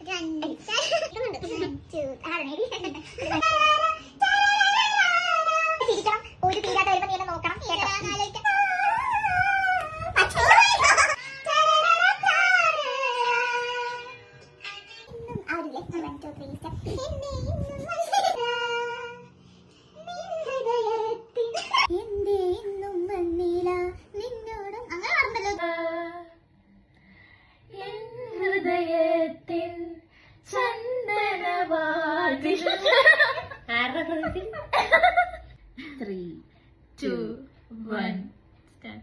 രണ്ട്. ഹൃദയത്തിൻ ചന്ദനവാതിൽ. Three two one N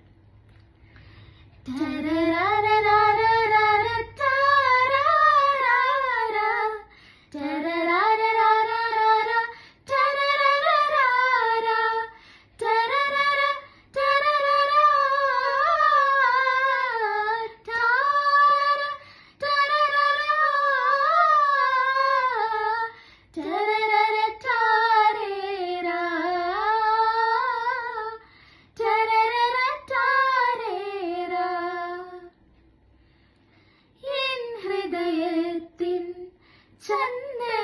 真的